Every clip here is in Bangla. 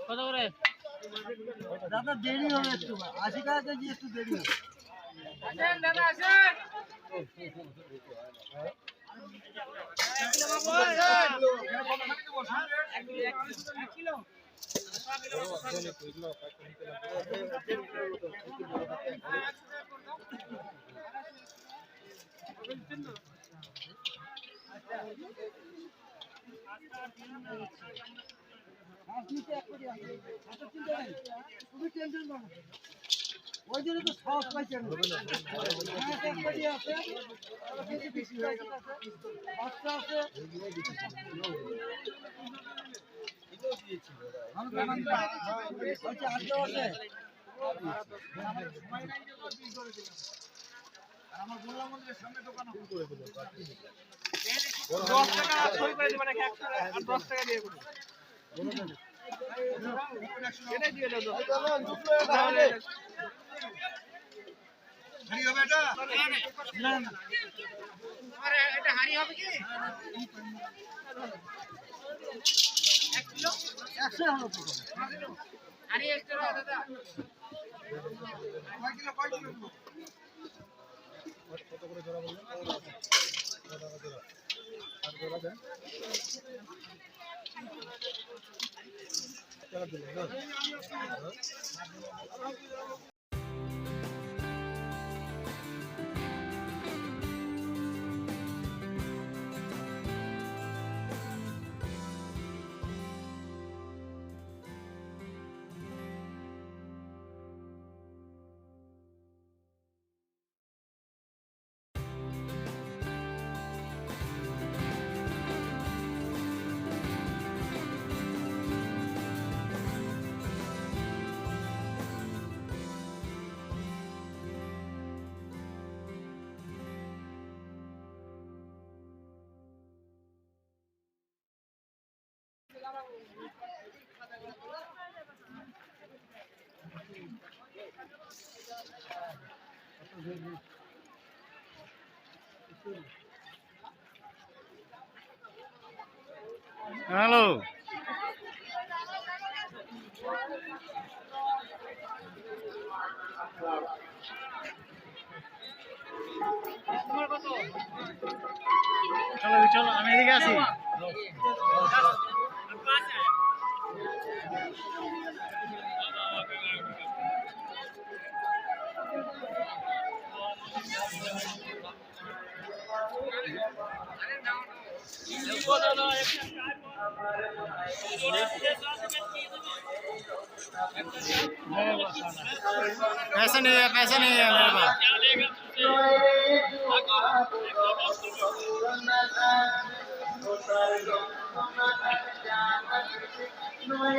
কত করে? দাদা দেরি হবে একটু। আশি টাকা কেজি একটু দেরি হবে আসেন দাদা আসেন। এক কোটি ওই জন্য তো হ্যাঁ, এক কোটি আছে বেশি বাচ্চা আছে আছে। হচ্ছে আমার বললাম মন্দিরের সামনে দোকান করে দেবো দশ টাকা সই করে দেবেন একশো টাকা আর দশ টাকা দিয়ে করুন এটাই দিয়ে দেবো তাহলে না না আরে এটা হাড়ি হবে কি? একশো হলো তো হাড়ি একশো দাদা। কয় কিলো কয় কিলো? কত করে জোড়া বললেন জোড়া আর জোড়া দেন দিলেন হ্যালো চলো চলো আমি এদিকে আছি पैसा नहीं है पैसा नहीं है मेरे पास। I'm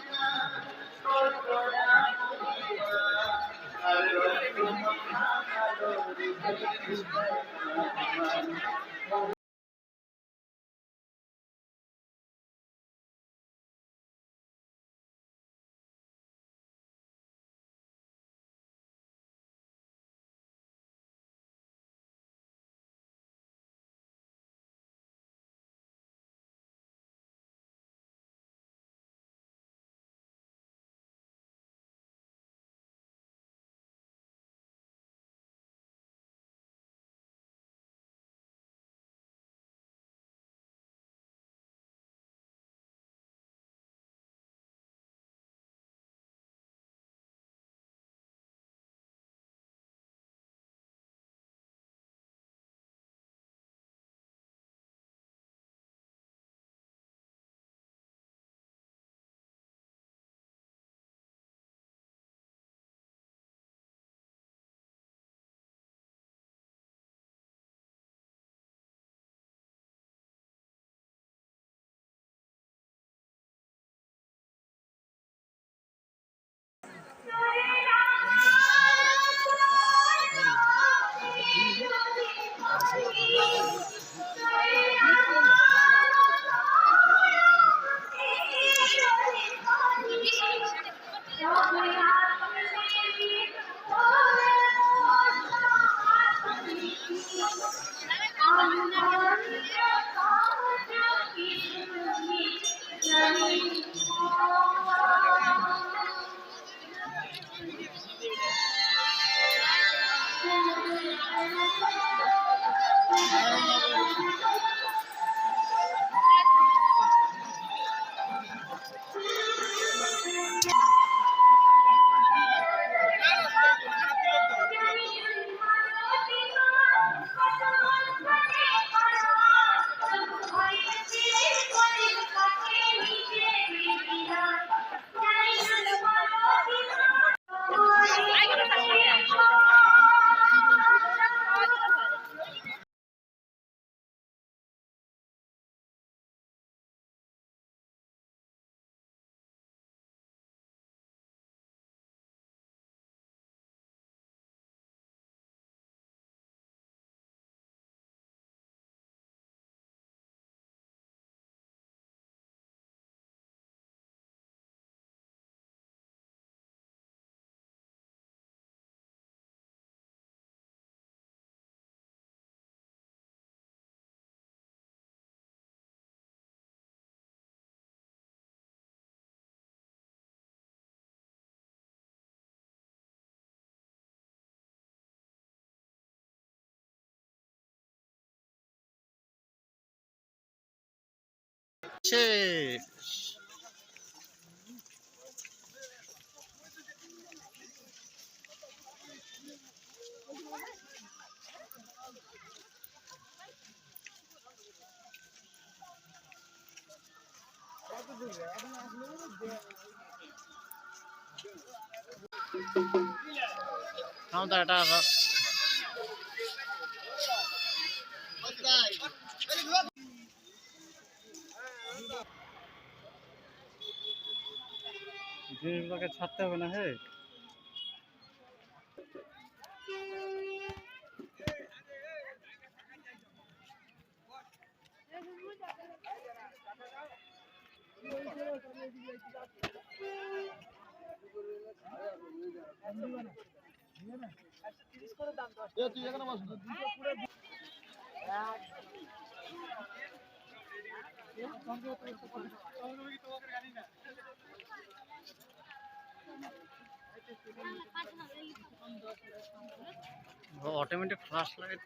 Thank you. শেষ। আমাদের এটা জিনিসগুলোকে ছাড়তে হবে না হে? অটোমেটিক ফ্লাশ লাগে তো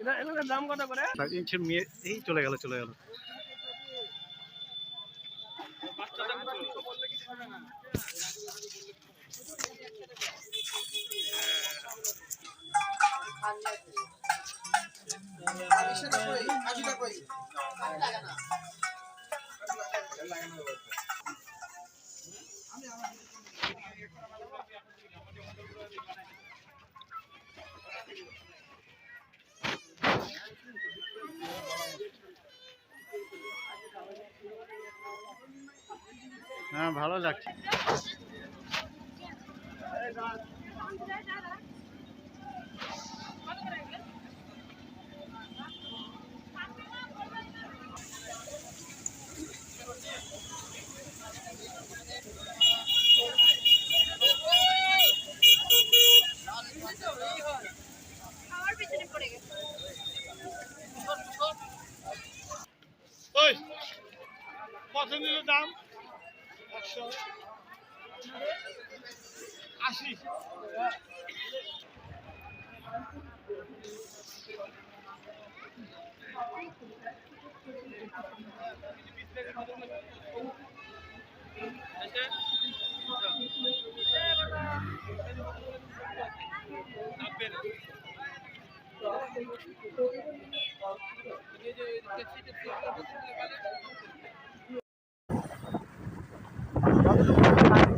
এগুলোর দাম কত করে সাত ইঞ্চির মেয়ে এই চলে গেল চলে গেল হ্যাঁ ভালো লাগছে।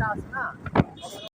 আছে না?